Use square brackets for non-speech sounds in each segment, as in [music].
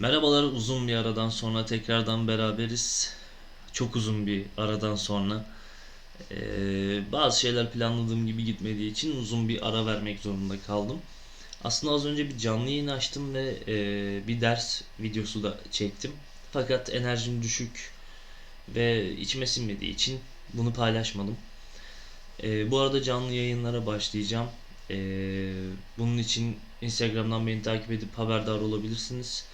Merhabalar, uzun bir aradan sonra tekrardan beraberiz. Çok uzun bir aradan sonra. Ee, bazı şeyler planladığım gibi gitmediği için uzun bir ara vermek zorunda kaldım. Aslında az önce bir canlı yayın açtım ve e, bir ders videosu da çektim. Fakat enerjim düşük ve içime sinmediği için bunu paylaşmadım. Ee, bu arada canlı yayınlara başlayacağım. Ee, bunun için Instagram'dan beni takip edip haberdar olabilirsiniz.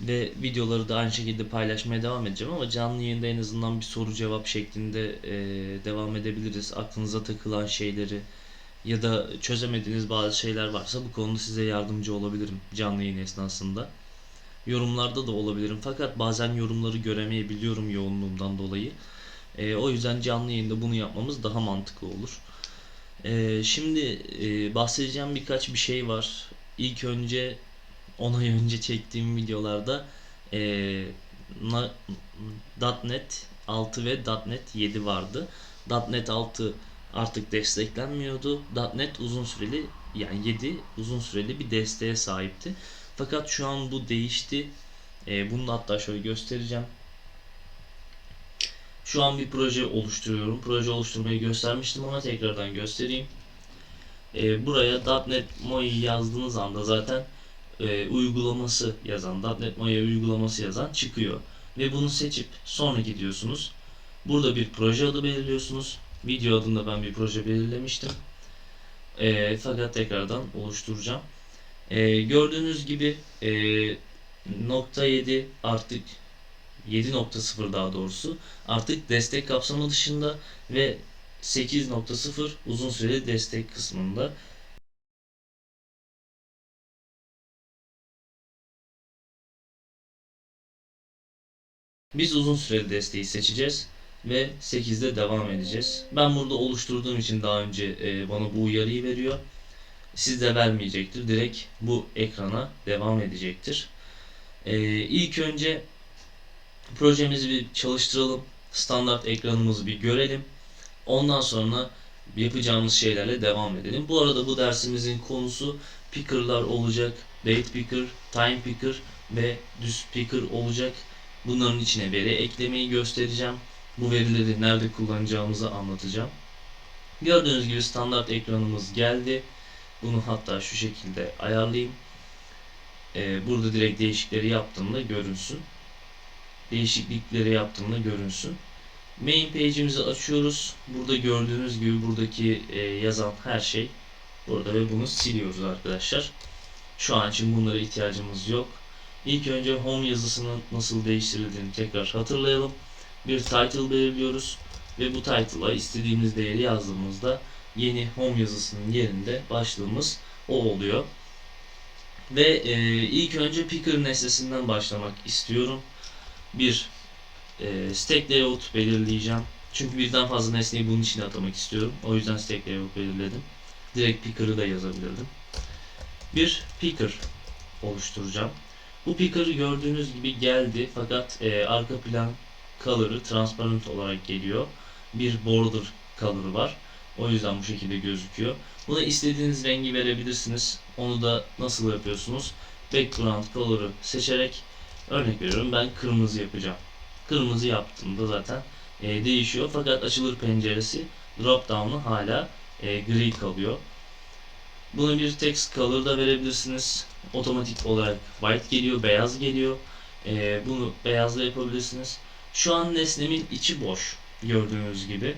Ve videoları da aynı şekilde paylaşmaya devam edeceğim ama canlı yayında en azından bir soru cevap şeklinde e, devam edebiliriz. Aklınıza takılan şeyleri ya da çözemediğiniz bazı şeyler varsa bu konuda size yardımcı olabilirim canlı yayın esnasında. Yorumlarda da olabilirim fakat bazen yorumları göremeyebiliyorum yoğunluğumdan dolayı. E, o yüzden canlı yayında bunu yapmamız daha mantıklı olur. E, şimdi e, bahsedeceğim birkaç bir şey var. İlk önce 10 ay önce çektiğim videolarda eee, na- .NET 6 ve .NET 7 vardı. .NET 6 artık desteklenmiyordu. .NET uzun süreli yani 7 uzun süreli bir desteğe sahipti. Fakat şu an bu değişti. Eee, bunu da hatta şöyle göstereceğim. Şu an bir proje oluşturuyorum. Proje oluşturmayı göstermiştim ama tekrardan göstereyim. Eee, buraya .NET MOI yazdığınız anda zaten e, uygulaması yazan, .NET Maya uygulaması yazan çıkıyor. Ve bunu seçip sonra gidiyorsunuz. Burada bir proje adı belirliyorsunuz. Video adında ben bir proje belirlemiştim. E, fakat tekrardan oluşturacağım. E, gördüğünüz gibi e, nokta 7 artık 7.0 daha doğrusu artık destek kapsamı dışında ve 8.0 uzun süreli destek kısmında. Biz uzun süreli desteği seçeceğiz ve 8'de devam edeceğiz. Ben burada oluşturduğum için daha önce e, bana bu uyarıyı veriyor. Siz de vermeyecektir. Direkt bu ekrana devam edecektir. E, ilk önce projemizi bir çalıştıralım. Standart ekranımızı bir görelim. Ondan sonra yapacağımız şeylerle devam edelim. Bu arada bu dersimizin konusu picker'lar olacak. Date picker, time picker ve düz picker olacak. Bunların içine veri eklemeyi göstereceğim. Bu verileri nerede kullanacağımızı anlatacağım. Gördüğünüz gibi standart ekranımız geldi. Bunu hatta şu şekilde ayarlayayım. Ee, burada direkt değişikleri yaptığımda görünsün. Değişiklikleri yaptığımda görünsün. Main page'imizi açıyoruz. Burada gördüğünüz gibi buradaki e, yazan her şey burada ve bunu siliyoruz arkadaşlar. Şu an için bunlara ihtiyacımız yok. İlk önce home yazısının nasıl değiştirildiğini tekrar hatırlayalım. Bir title belirliyoruz ve bu title'a istediğimiz değeri yazdığımızda yeni home yazısının yerinde başlığımız o oluyor. Ve e, ilk önce picker nesnesinden başlamak istiyorum. Bir e, stack layout belirleyeceğim. Çünkü birden fazla nesneyi bunun içine atamak istiyorum. O yüzden stack layout belirledim. Direkt picker'ı da yazabilirdim. Bir picker oluşturacağım. Bu picker gördüğünüz gibi geldi fakat e, arka plan color'ı transparent olarak geliyor. Bir border color'ı var. O yüzden bu şekilde gözüküyor. Buna istediğiniz rengi verebilirsiniz. Onu da nasıl yapıyorsunuz? Background color'ı seçerek örnek veriyorum ben kırmızı yapacağım. Kırmızı yaptığımda zaten e, değişiyor fakat açılır penceresi drop down'u hala e, gri kalıyor. Bunu bir text color da verebilirsiniz. Otomatik olarak white geliyor, beyaz geliyor. Ee, bunu beyazla yapabilirsiniz. Şu an nesnemin içi boş gördüğünüz gibi.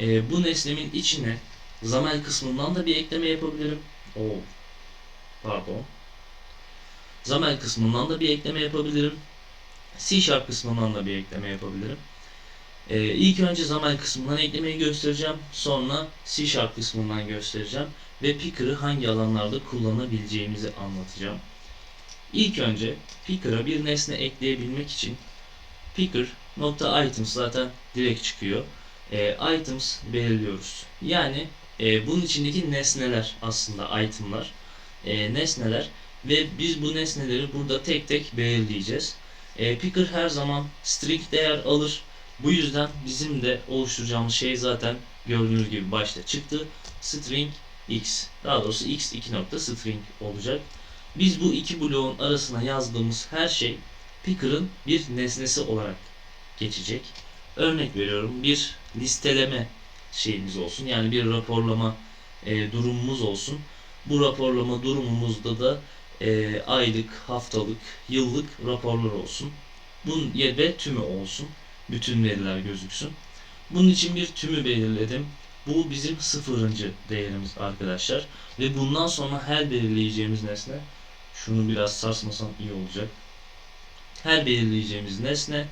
Ee, bu nesnemin içine zamel kısmından da bir ekleme yapabilirim. Oo, pardon. Zamel kısmından da bir ekleme yapabilirim. C Sharp kısmından da bir ekleme yapabilirim. Ee, ilk önce zamel kısmından eklemeyi göstereceğim. Sonra C Sharp kısmından göstereceğim ve Picker'ı hangi alanlarda kullanabileceğimizi anlatacağım. İlk önce Picker'a bir nesne ekleyebilmek için Picker nokta items zaten direkt çıkıyor. E, items belirliyoruz. Yani e, bunun içindeki nesneler aslında itemlar. E, nesneler ve biz bu nesneleri burada tek tek belirleyeceğiz. E, Picker her zaman string değer alır. Bu yüzden bizim de oluşturacağımız şey zaten gördüğünüz gibi başta çıktı. String x. Daha doğrusu x 2 nokta string olacak. Biz bu iki bloğun arasına yazdığımız her şey picker'ın bir nesnesi olarak geçecek. Örnek veriyorum bir listeleme şeyimiz olsun. Yani bir raporlama e, durumumuz olsun. Bu raporlama durumumuzda da e, aylık, haftalık, yıllık raporlar olsun. Bunun ve tümü olsun. Bütün veriler gözüksün. Bunun için bir tümü belirledim. Bu bizim sıfırıncı değerimiz arkadaşlar. Ve bundan sonra her belirleyeceğimiz nesne şunu biraz sarsmasam iyi olacak. Her belirleyeceğimiz nesne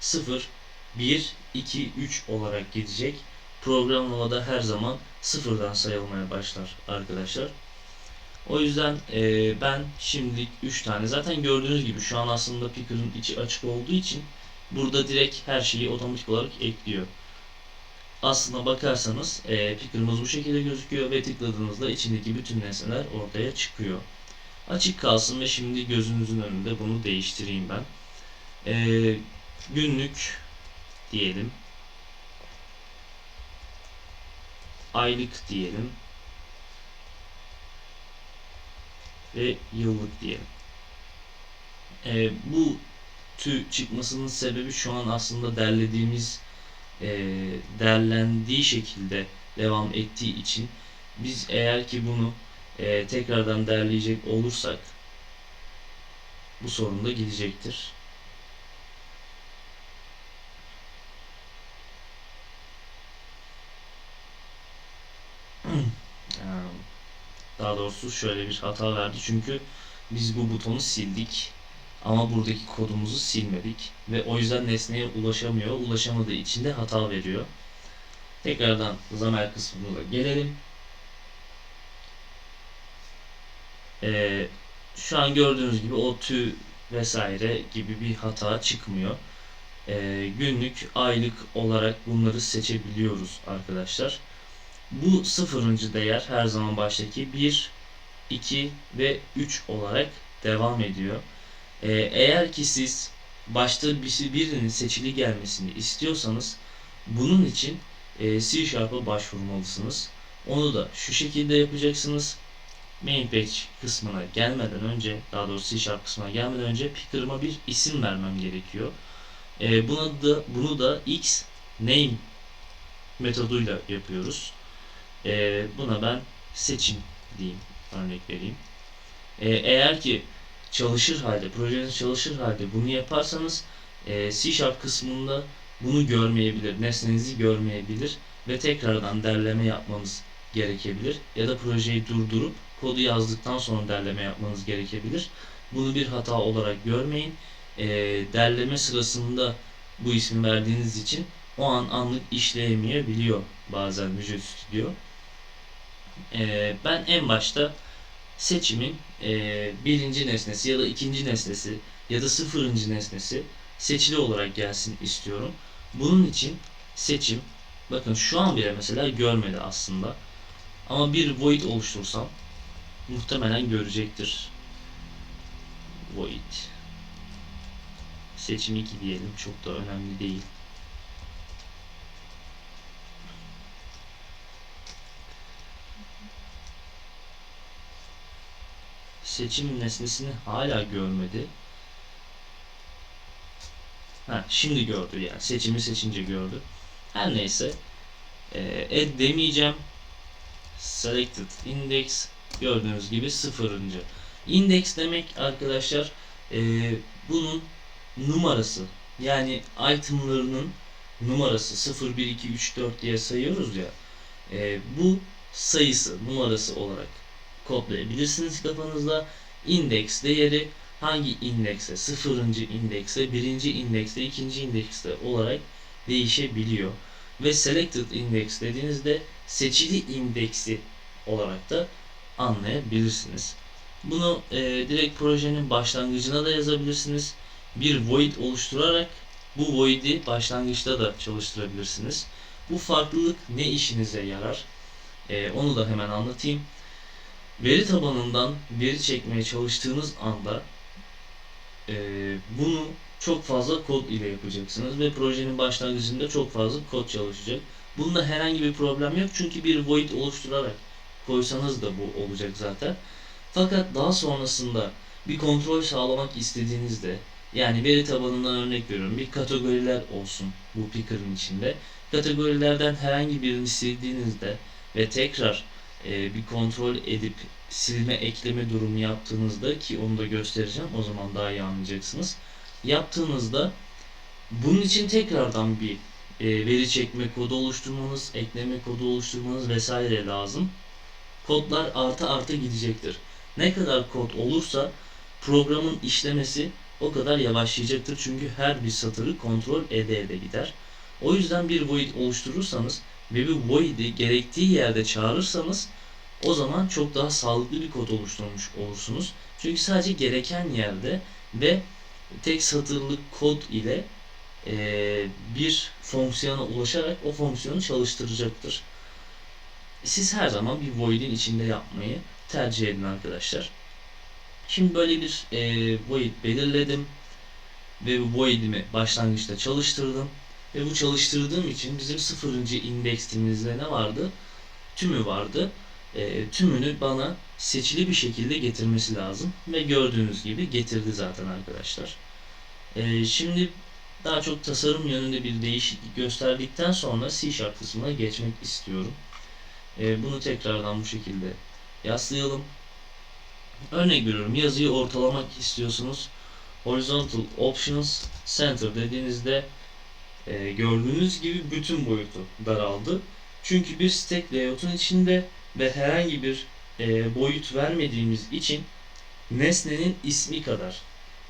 0, 1, 2, 3 olarak gidecek. Programlamada her zaman sıfırdan sayılmaya başlar arkadaşlar. O yüzden e, ben şimdilik 3 tane zaten gördüğünüz gibi şu an aslında Picker'ın içi açık olduğu için burada direkt her şeyi otomatik olarak ekliyor. Aslına bakarsanız e, Picker'ımız bu şekilde gözüküyor ve tıkladığınızda içindeki bütün nesneler ortaya çıkıyor. Açık kalsın ve şimdi gözünüzün önünde bunu değiştireyim ben. E, günlük diyelim. Aylık diyelim. ve yıllık diyelim. E, bu tü çıkmasının sebebi şu an aslında derlediğimiz e, derlendiği şekilde devam ettiği için biz eğer ki bunu e, tekrardan derleyecek olursak bu sorun da gidecektir. [clears throat] Daha doğrusu şöyle bir hata verdi çünkü biz bu butonu sildik ama buradaki kodumuzu silmedik ve o yüzden nesneye ulaşamıyor. Ulaşamadığı için de hata veriyor. Tekrardan zamir kısmına gelelim. Ee, şu an gördüğünüz gibi o tü vesaire gibi bir hata çıkmıyor. Ee, günlük, aylık olarak bunları seçebiliyoruz arkadaşlar. Bu sıfırıncı değer her zaman baştaki 1, 2 ve 3 olarak devam ediyor. Ee, eğer ki siz başta birinin seçili gelmesini istiyorsanız bunun için e, C Sharp'a başvurmalısınız. Onu da şu şekilde yapacaksınız. Main page kısmına gelmeden önce, daha doğrusu C Sharp kısmına gelmeden önce picker'ıma bir isim vermem gerekiyor. E, buna da bunu da x name metoduyla yapıyoruz. E, buna ben seçim diyeyim. Örnek vereyim. E, eğer ki çalışır halde, projeniz çalışır halde bunu yaparsanız e, C Sharp kısmında bunu görmeyebilir, nesnenizi görmeyebilir ve tekrardan derleme yapmanız gerekebilir. Ya da projeyi durdurup kodu yazdıktan sonra derleme yapmanız gerekebilir. Bunu bir hata olarak görmeyin. E, derleme sırasında bu ismi verdiğiniz için o an anlık işleyemeyebiliyor bazen Visual Studio. E, ben en başta seçimin e, birinci nesnesi ya da ikinci nesnesi ya da sıfırıncı nesnesi seçili olarak gelsin istiyorum. Bunun için seçim bakın şu an bile mesela görmedi aslında. Ama bir void oluştursam muhtemelen görecektir. Void seçim 2 diyelim. Çok da önemli değil. Seçim nesnesini hala görmedi. Ha, şimdi gördü yani. Seçimi seçince gördü. Her neyse. E, add demeyeceğim. Selected index gördüğünüz gibi sıfırıncı. Index demek arkadaşlar e, bunun numarası. Yani itemlarının numarası 0, 1, 2, 3, 4 diye sayıyoruz ya. E, bu sayısı, numarası olarak kodlayabilirsiniz kafanızda. Index değeri hangi indekse, sıfırıncı indekse, birinci indekse, ikinci indekste olarak değişebiliyor. Ve selected index dediğinizde seçili indeksi olarak da anlayabilirsiniz. Bunu e, direkt projenin başlangıcına da yazabilirsiniz. Bir void oluşturarak bu void'i başlangıçta da çalıştırabilirsiniz. Bu farklılık ne işinize yarar? E, onu da hemen anlatayım. Veri tabanından veri çekmeye çalıştığınız anda e, bunu çok fazla kod ile yapacaksınız ve projenin başlangıcında çok fazla kod çalışacak. Bunda herhangi bir problem yok çünkü bir void oluşturarak koysanız da bu olacak zaten. Fakat daha sonrasında bir kontrol sağlamak istediğinizde yani veri tabanından örnek veriyorum bir kategoriler olsun bu picker'ın içinde. Kategorilerden herhangi birini sildiğinizde ve tekrar e, bir kontrol edip silme ekleme durumu yaptığınızda ki onu da göstereceğim o zaman daha iyi anlayacaksınız. Yaptığınızda bunun için tekrardan bir e, veri çekme kodu oluşturmanız, ekleme kodu oluşturmanız vesaire lazım. Kodlar artı artı gidecektir. Ne kadar kod olursa programın işlemesi o kadar yavaşlayacaktır. Çünkü her bir satırı kontrol ede ede gider. O yüzden bir void oluşturursanız ve bir void'i gerektiği yerde çağırırsanız o zaman çok daha sağlıklı bir kod oluşturmuş olursunuz. Çünkü sadece gereken yerde ve tek satırlık kod ile e, bir fonksiyona ulaşarak o fonksiyonu çalıştıracaktır. Siz her zaman bir void'in içinde yapmayı tercih edin arkadaşlar. Şimdi böyle bir e, void belirledim ve bu void'imi başlangıçta çalıştırdım ve bu çalıştırdığım için bizim sıfırıncı indeksimizde ne vardı? Tümü vardı. E, tümünü bana seçili bir şekilde getirmesi lazım ve gördüğünüz gibi getirdi zaten arkadaşlar. E, şimdi daha çok tasarım yönünde bir değişiklik gösterdikten sonra C Sharp kısmına geçmek istiyorum. E, bunu tekrardan bu şekilde yaslayalım. Örnek veriyorum yazıyı ortalamak istiyorsunuz. Horizontal Options Center dediğinizde e, gördüğünüz gibi bütün boyutu daraldı. Çünkü bir stack layout'un içinde ve herhangi bir e, boyut vermediğimiz için nesnenin ismi kadar,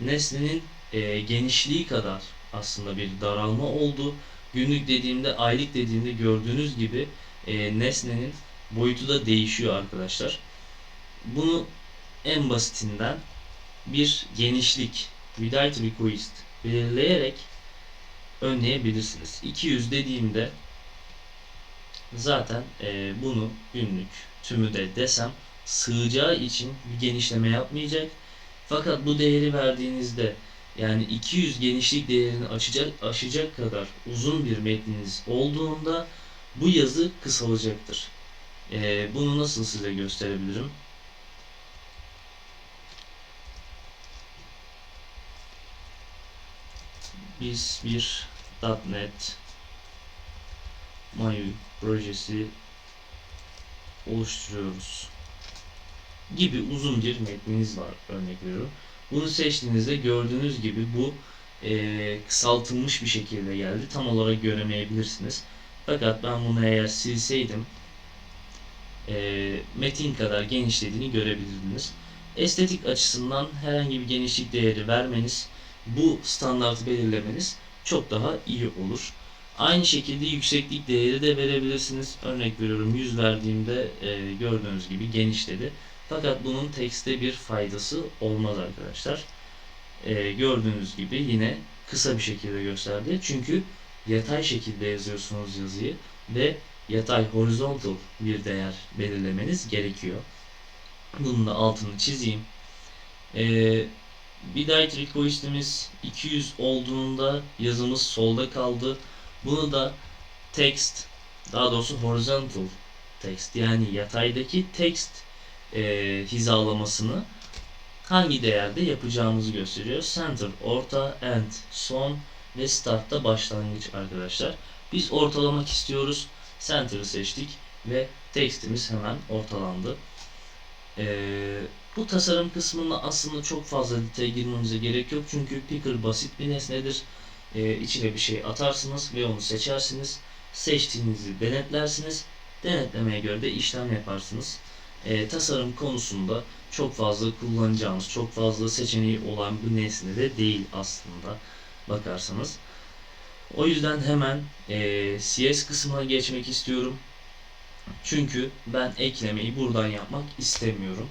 nesnenin e, genişliği kadar aslında bir daralma oldu. Günlük dediğimde, aylık dediğimde gördüğünüz gibi e, nesnenin boyutu da değişiyor arkadaşlar. Bunu en basitinden bir genişlik without request belirleyerek önleyebilirsiniz. 200 dediğimde zaten e, bunu günlük tümü de desem sığacağı için bir genişleme yapmayacak. Fakat bu değeri verdiğinizde yani 200 genişlik değerini aşacak, aşacak kadar uzun bir metniniz olduğunda bu yazı kısalacaktır. E, bunu nasıl size gösterebilirim? Biz bir .NET MAUI projesi oluşturuyoruz gibi uzun bir metniniz var örnek veriyorum. Bunu seçtiğinizde gördüğünüz gibi bu e, kısaltılmış bir şekilde geldi. Tam olarak göremeyebilirsiniz. Fakat ben bunu eğer silseydim e, metin kadar genişlediğini görebilirdiniz. Estetik açısından herhangi bir genişlik değeri vermeniz, bu standartı belirlemeniz çok daha iyi olur. Aynı şekilde yükseklik değeri de verebilirsiniz. Örnek veriyorum 100 verdiğimde e, gördüğünüz gibi genişledi. Fakat bunun tekste bir faydası olmaz arkadaşlar. E, gördüğünüz gibi yine kısa bir şekilde gösterdi. Çünkü yatay şekilde yazıyorsunuz yazıyı ve yatay horizontal bir değer belirlemeniz gerekiyor. Bunun da altını çizeyim. Ee, Bidayet request'imiz 200 olduğunda yazımız solda kaldı. Bunu da text daha doğrusu horizontal text yani yataydaki text e, hizalamasını hangi değerde yapacağımızı gösteriyor. Center, orta, end, son ve start'ta başlangıç arkadaşlar. Biz ortalamak istiyoruz. Center'ı seçtik ve text'imiz hemen ortalandı. Ee, bu tasarım kısmında aslında çok fazla detaya girmemize gerek yok. Çünkü picker basit bir nesnedir. Ee, içine bir şey atarsınız ve onu seçersiniz. Seçtiğinizi denetlersiniz. Denetlemeye göre de işlem yaparsınız. Ee, tasarım konusunda çok fazla kullanacağımız, çok fazla seçeneği olan bir nesne de değil aslında bakarsanız. O yüzden hemen e, CS kısmına geçmek istiyorum. Çünkü ben eklemeyi buradan yapmak istemiyorum.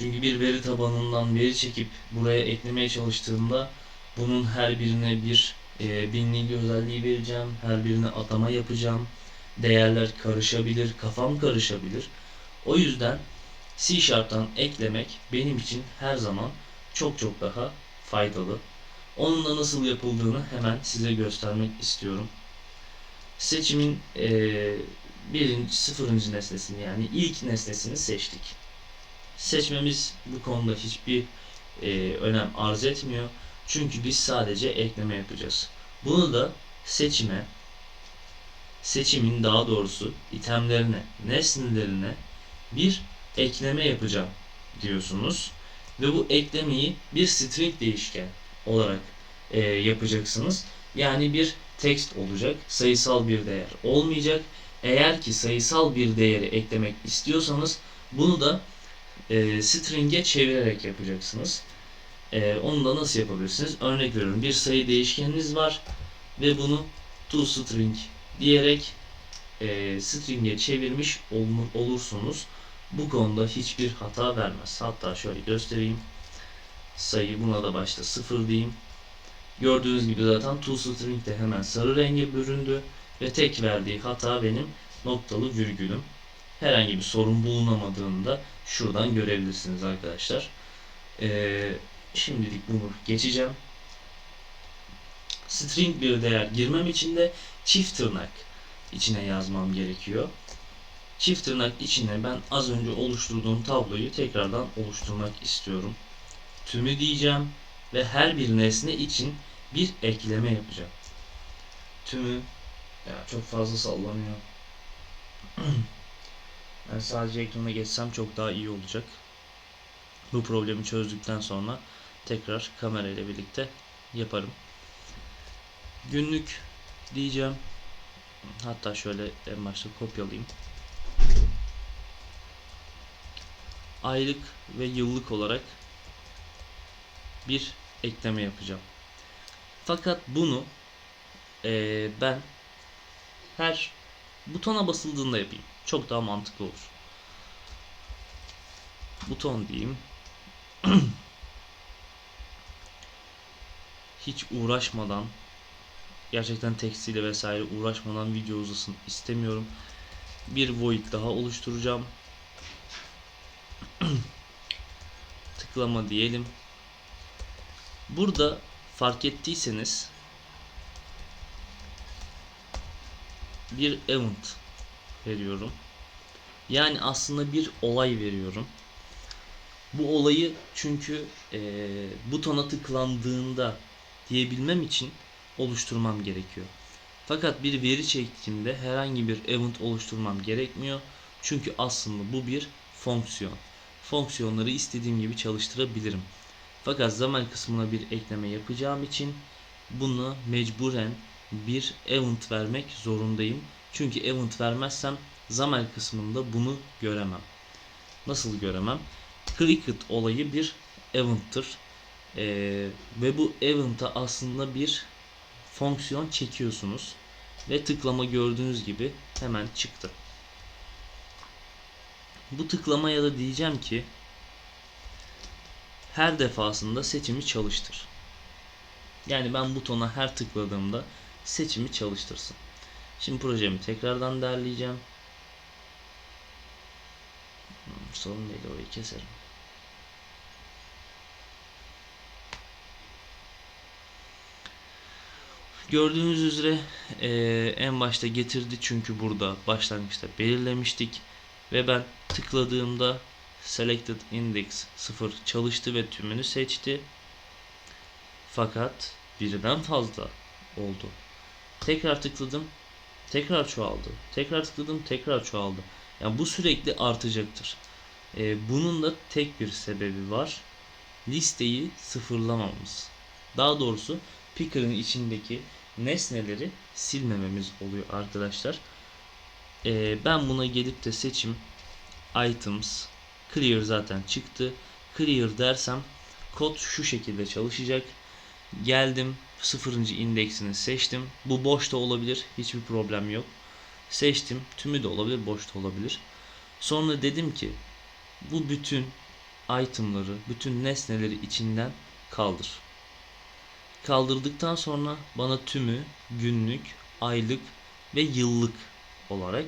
Çünkü bir veri tabanından veri çekip buraya eklemeye çalıştığımda bunun her birine bir e, binlik özelliği vereceğim. Her birine atama yapacağım. Değerler karışabilir, kafam karışabilir. O yüzden C Sharp'tan eklemek benim için her zaman çok çok daha faydalı. Onun da nasıl yapıldığını hemen size göstermek istiyorum. Seçimin e, birinci, sıfırıncı nesnesini yani ilk nesnesini seçtik. Seçmemiz bu konuda hiçbir e, önem arz etmiyor. Çünkü biz sadece ekleme yapacağız. Bunu da seçime, seçimin daha doğrusu itemlerine, nesnelerine bir ekleme yapacağım diyorsunuz. Ve bu eklemeyi bir string değişken olarak e, yapacaksınız. Yani bir text olacak, sayısal bir değer olmayacak. Eğer ki sayısal bir değeri eklemek istiyorsanız bunu da e, string'e çevirerek yapacaksınız. E, onu da nasıl yapabilirsiniz? Örnek veriyorum bir sayı değişkeniniz var ve bunu toString diyerek e, string'e çevirmiş ol- olursunuz. Bu konuda hiçbir hata vermez. Hatta şöyle göstereyim. Sayı buna da başta 0 diyeyim. Gördüğünüz gibi zaten toString de hemen sarı renge büründü ve tek verdiği hata benim noktalı virgülüm. Herhangi bir sorun bulunamadığında şuradan görebilirsiniz arkadaşlar. Ee, şimdilik bunu geçeceğim. String bir değer girmem için de çift tırnak içine yazmam gerekiyor. Çift tırnak içine ben az önce oluşturduğum tabloyu tekrardan oluşturmak istiyorum. Tümü diyeceğim ve her bir nesne için bir ekleme yapacağım. Tümü ya çok fazla sallanıyor. [clears throat] ben sadece ekrana geçsem çok daha iyi olacak. Bu problemi çözdükten sonra tekrar kamera ile birlikte yaparım. Günlük diyeceğim. Hatta şöyle en başta kopyalayayım. Aylık ve yıllık olarak bir ekleme yapacağım. Fakat bunu eee, ben her butona basıldığında yapayım. Çok daha mantıklı olur. Buton diyeyim. [clears throat] Hiç uğraşmadan gerçekten tekstiyle vesaire uğraşmadan video uzasın istemiyorum. Bir void daha oluşturacağım. [clears throat] Tıklama diyelim. Burada fark ettiyseniz bir event veriyorum. Yani aslında bir olay veriyorum. Bu olayı çünkü eee, butona tıklandığında diyebilmem için oluşturmam gerekiyor. Fakat bir veri çektiğimde herhangi bir event oluşturmam gerekmiyor. Çünkü aslında bu bir fonksiyon. Fonksiyonları istediğim gibi çalıştırabilirim. Fakat zaman kısmına bir ekleme yapacağım için bunu mecburen bir event vermek zorundayım. Çünkü event vermezsem zaman kısmında bunu göremem. Nasıl göremem? Cricket olayı bir event'tır. Ee, ve bu event'a aslında bir fonksiyon çekiyorsunuz. Ve tıklama gördüğünüz gibi hemen çıktı. Bu tıklamaya da diyeceğim ki her defasında seçimi çalıştır. Yani ben butona her tıkladığımda seçimi çalıştırsın. Şimdi projemi tekrardan derleyeceğim. Hmm, Sorun değil orayı keserim. Gördüğünüz üzere eee, en başta getirdi çünkü burada başlangıçta belirlemiştik ve ben tıkladığımda selected index 0 çalıştı ve tümünü seçti. Fakat birden fazla oldu. Tekrar tıkladım. Tekrar çoğaldı. Tekrar tıkladım. Tekrar çoğaldı. Yani bu sürekli artacaktır. Ee, bunun da tek bir sebebi var. Listeyi sıfırlamamız. Daha doğrusu Picker'ın içindeki nesneleri silmememiz oluyor arkadaşlar. Ee, ben buna gelip de seçim items clear zaten çıktı. Clear dersem kod şu şekilde çalışacak. Geldim sıfırıncı indeksini seçtim. Bu boş da olabilir. Hiçbir problem yok. Seçtim. Tümü de olabilir. Boş da olabilir. Sonra dedim ki bu bütün itemları, bütün nesneleri içinden kaldır. Kaldırdıktan sonra bana tümü günlük, aylık ve yıllık olarak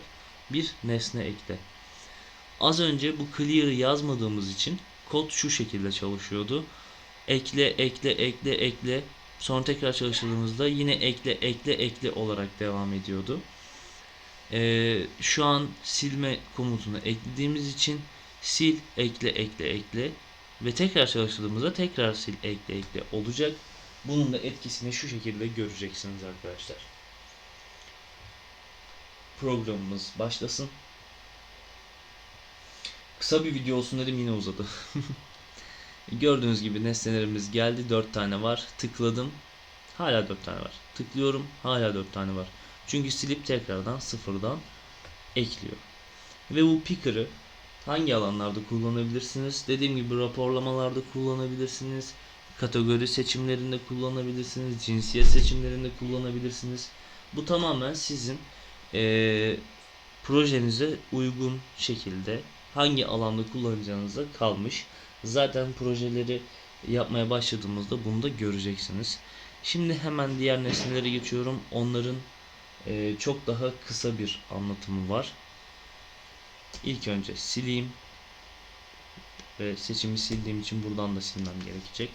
bir nesne ekle. Az önce bu clear'ı yazmadığımız için kod şu şekilde çalışıyordu. Ekle, ekle, ekle, ekle. Sonra tekrar çalıştırdığımızda yine ekle, ekle, ekle olarak devam ediyordu. Ee, şu an silme komutunu eklediğimiz için sil, ekle, ekle, ekle ve tekrar çalıştırdığımızda tekrar sil, ekle, ekle olacak. Bunun da etkisini şu şekilde göreceksiniz arkadaşlar. Programımız başlasın. Kısa bir video olsun dedim yine uzadı. [laughs] Gördüğünüz gibi nesnelerimiz geldi. 4 tane var. Tıkladım. Hala 4 tane var. Tıklıyorum. Hala 4 tane var. Çünkü silip tekrardan sıfırdan ekliyor. Ve bu picker'ı hangi alanlarda kullanabilirsiniz? Dediğim gibi raporlamalarda kullanabilirsiniz. Kategori seçimlerinde kullanabilirsiniz. Cinsiyet seçimlerinde kullanabilirsiniz. Bu tamamen sizin eee, projenize uygun şekilde hangi alanda kullanacağınıza kalmış. Zaten projeleri yapmaya başladığımızda bunu da göreceksiniz. Şimdi hemen diğer nesnelere geçiyorum. Onların eee, çok daha kısa bir anlatımı var. İlk önce sileyim. Ve seçimi sildiğim için buradan da silmem gerekecek.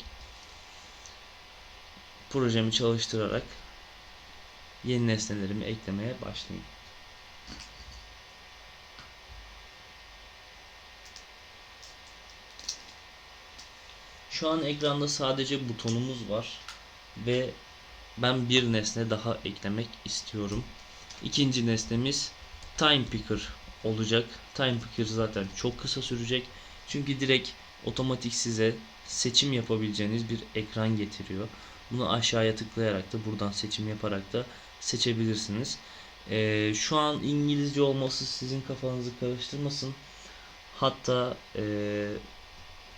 Projemi çalıştırarak yeni nesnelerimi eklemeye başlayayım. Şu an ekranda sadece butonumuz var ve ben bir nesne daha eklemek istiyorum. İkinci nesnemiz Time Picker olacak. Time Picker zaten çok kısa sürecek. Çünkü direkt otomatik size seçim yapabileceğiniz bir ekran getiriyor. Bunu aşağıya tıklayarak da buradan seçim yaparak da seçebilirsiniz. Ee, şu an İngilizce olması sizin kafanızı karıştırmasın. Hatta ee,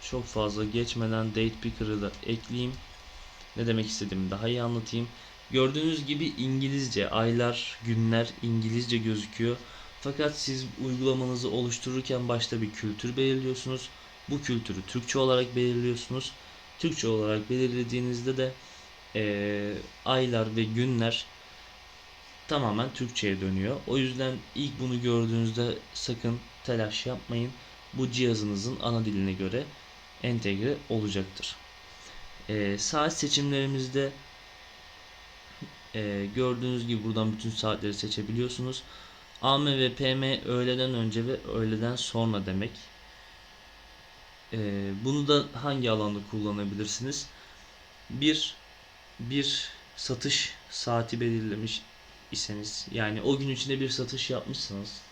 çok fazla geçmeden Date Picker'ı da ekleyeyim. Ne demek istediğimi daha iyi anlatayım. Gördüğünüz gibi İngilizce, aylar, günler İngilizce gözüküyor. Fakat siz uygulamanızı oluştururken başta bir kültür belirliyorsunuz. Bu kültürü Türkçe olarak belirliyorsunuz. Türkçe olarak belirlediğinizde de eee, aylar ve günler tamamen Türkçe'ye dönüyor. O yüzden ilk bunu gördüğünüzde sakın telaş yapmayın. Bu cihazınızın ana diline göre entegre olacaktır. Eee, saat seçimlerimizde eee, gördüğünüz gibi buradan bütün saatleri seçebiliyorsunuz. AM ve PM öğleden önce ve öğleden sonra demek. Eee, bunu da hangi alanda kullanabilirsiniz? Bir bir satış saati belirlemiş iseniz yani o gün içinde bir satış yapmışsınız.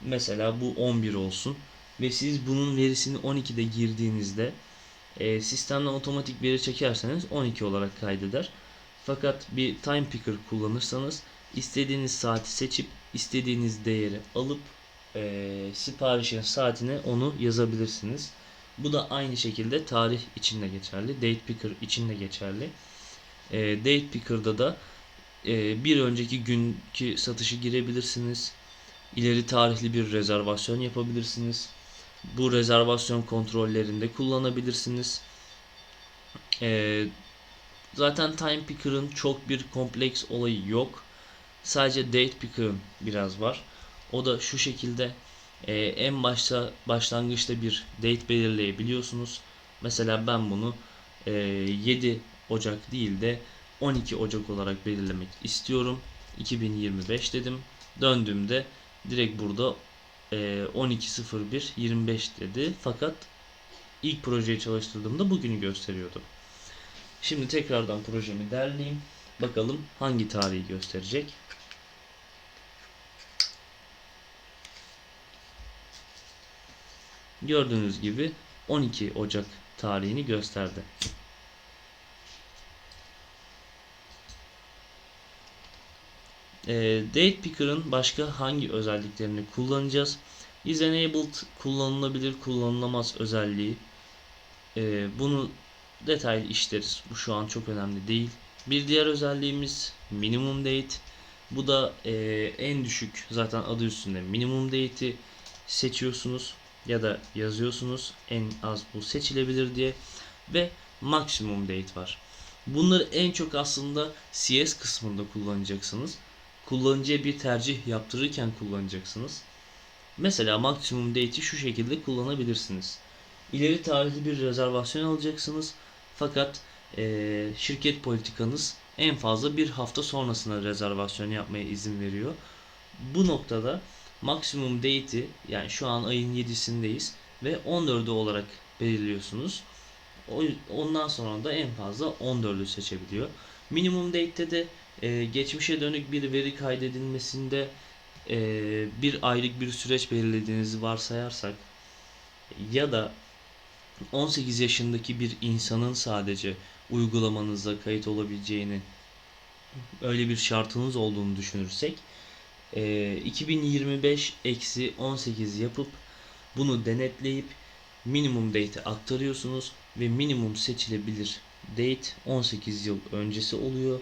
Mesela bu 11 olsun ve siz bunun verisini 12'de girdiğinizde e, sistemden otomatik veri çekerseniz 12 olarak kaydeder. Fakat bir time picker kullanırsanız istediğiniz saati seçip istediğiniz değeri alıp e, siparişin saatine onu yazabilirsiniz. Bu da aynı şekilde tarih için de geçerli. Date picker için de geçerli. E, date picker'da da e, bir önceki günkü satışı girebilirsiniz. İleri tarihli bir rezervasyon yapabilirsiniz. Bu rezervasyon kontrollerinde kullanabilirsiniz. E, zaten Time Picker'ın çok bir kompleks olayı yok. Sadece Date Picker'ın biraz var. O da şu şekilde e, en başta başlangıçta bir date belirleyebiliyorsunuz. Mesela ben bunu e, 7 Ocak değil de 12 Ocak olarak belirlemek istiyorum. 2025 dedim. Döndüğümde direkt burada 12.01.25 dedi. Fakat ilk projeyi çalıştırdığımda bugünü gösteriyordu. Şimdi tekrardan projemi derleyeyim. Bakalım hangi tarihi gösterecek. Gördüğünüz gibi 12 Ocak tarihini gösterdi. E, Date Picker'ın başka hangi özelliklerini kullanacağız? Is enabled kullanılabilir kullanılamaz özelliği. E, bunu detaylı işleriz. Bu şu an çok önemli değil. Bir diğer özelliğimiz minimum date. Bu da e, en düşük zaten adı üstünde minimum date'i seçiyorsunuz ya da yazıyorsunuz en az bu seçilebilir diye ve maksimum date var. Bunları en çok aslında CS kısmında kullanacaksınız. Kullanıcıya bir tercih yaptırırken kullanacaksınız. Mesela maksimum date'i şu şekilde kullanabilirsiniz. İleri tarihli bir rezervasyon alacaksınız. Fakat eee, şirket politikanız en fazla bir hafta sonrasına rezervasyon yapmaya izin veriyor. Bu noktada maksimum date'i yani şu an ayın 7'sindeyiz. ve 14'ü olarak belirliyorsunuz. Ondan sonra da en fazla 14'ü seçebiliyor. Minimum date'te de e, geçmişe dönük bir veri kaydedilmesinde e, bir aylık bir süreç belirlediğinizi varsayarsak ya da 18 yaşındaki bir insanın sadece uygulamanıza kayıt olabileceğini öyle bir şartınız olduğunu düşünürsek e, 2025 eksi 18 yapıp bunu denetleyip minimum date'e aktarıyorsunuz ve minimum seçilebilir date 18 yıl öncesi oluyor.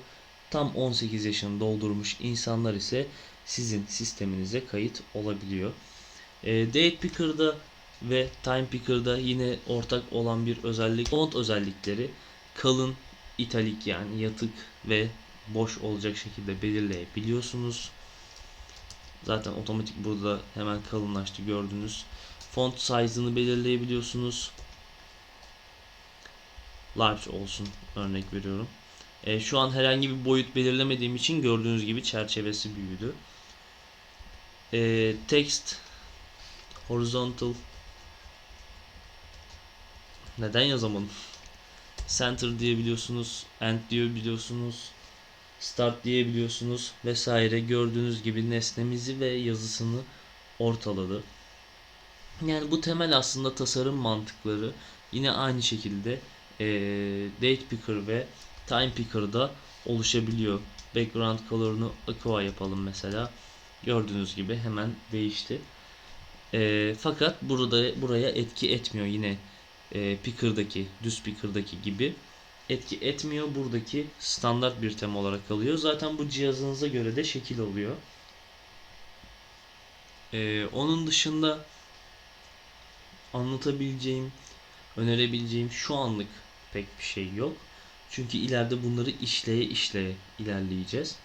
Tam 18 yaşını doldurmuş insanlar ise sizin sisteminize kayıt olabiliyor. E, date Picker'da ve Time Picker'da yine ortak olan bir özellik font özellikleri kalın, italik yani yatık ve boş olacak şekilde belirleyebiliyorsunuz. Zaten otomatik burada hemen kalınlaştı gördünüz. Font size'ını belirleyebiliyorsunuz. Large olsun örnek veriyorum. E, şu an herhangi bir boyut belirlemediğim için gördüğünüz gibi çerçevesi büyüdü. E, text horizontal neden yazamadım? Center diyebiliyorsunuz, end diyebiliyorsunuz, start diyebiliyorsunuz vesaire. Gördüğünüz gibi nesnemizi ve yazısını ortaladı. Yani bu temel aslında tasarım mantıkları yine aynı şekilde e, date picker ve time picker'da oluşabiliyor. Background color'unu aqua yapalım mesela. Gördüğünüz gibi hemen değişti. E, fakat burada buraya etki etmiyor yine e, picker'daki düz picker'daki gibi etki etmiyor. Buradaki standart bir tema olarak kalıyor. Zaten bu cihazınıza göre de şekil oluyor. E, onun dışında anlatabileceğim, önerebileceğim şu anlık pek bir şey yok. Çünkü ileride bunları işleye işleye ilerleyeceğiz.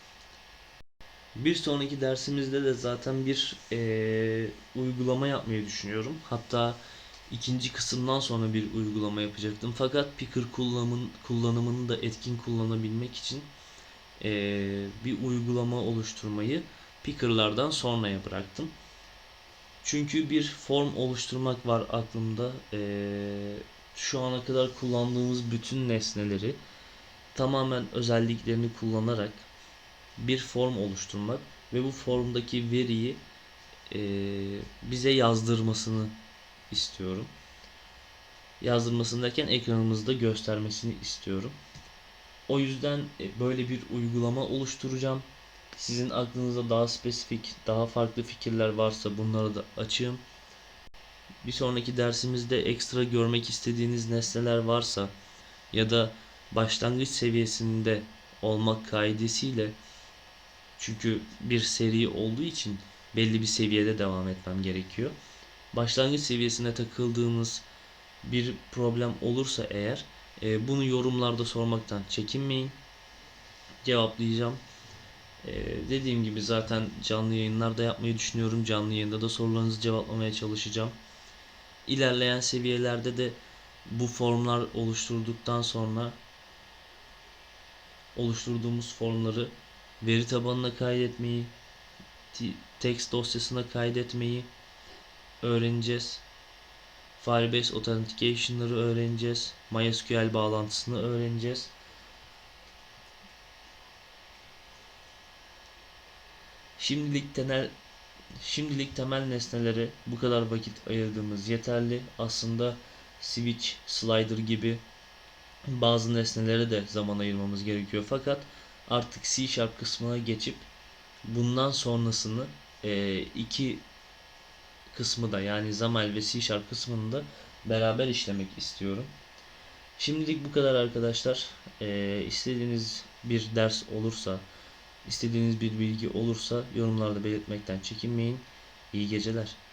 Bir sonraki dersimizde de zaten bir e, uygulama yapmayı düşünüyorum. Hatta ikinci kısımdan sonra bir uygulama yapacaktım. Fakat Picker kullanımın, kullanımını da etkin kullanabilmek için e, bir uygulama oluşturmayı Picker'lardan sonraya bıraktım. Çünkü bir form oluşturmak var aklımda. E, şu ana kadar kullandığımız bütün nesneleri tamamen özelliklerini kullanarak bir form oluşturmak ve bu formdaki veriyi e, bize yazdırmasını istiyorum. Yazdırmasını derken ekranımızda göstermesini istiyorum. O yüzden e, böyle bir uygulama oluşturacağım. Sizin aklınızda daha spesifik, daha farklı fikirler varsa bunları da açığım. Bir sonraki dersimizde ekstra görmek istediğiniz nesneler varsa ya da başlangıç seviyesinde olmak kaidesiyle çünkü bir seri olduğu için belli bir seviyede devam etmem gerekiyor. Başlangıç seviyesine takıldığınız bir problem olursa eğer e, bunu yorumlarda sormaktan çekinmeyin. Cevaplayacağım. E, dediğim gibi zaten canlı yayınlarda yapmayı düşünüyorum. Canlı yayında da sorularınızı cevaplamaya çalışacağım. İlerleyen seviyelerde de bu formlar oluşturduktan sonra oluşturduğumuz formları veri tabanına kaydetmeyi, text dosyasına kaydetmeyi öğreneceğiz. Firebase Authentication'ları öğreneceğiz. MySQL bağlantısını öğreneceğiz. Şimdilik temel şimdilik temel nesnelere bu kadar vakit ayırdığımız yeterli. Aslında switch, slider gibi bazı nesnelere de zaman ayırmamız gerekiyor. Fakat artık C Sharp kısmına geçip bundan sonrasını e, iki kısmı da yani XAML ve C Sharp kısmını da beraber işlemek istiyorum. Şimdilik bu kadar arkadaşlar. Ee, istediğiniz bir ders olursa, istediğiniz bir bilgi olursa yorumlarda belirtmekten çekinmeyin. İyi geceler.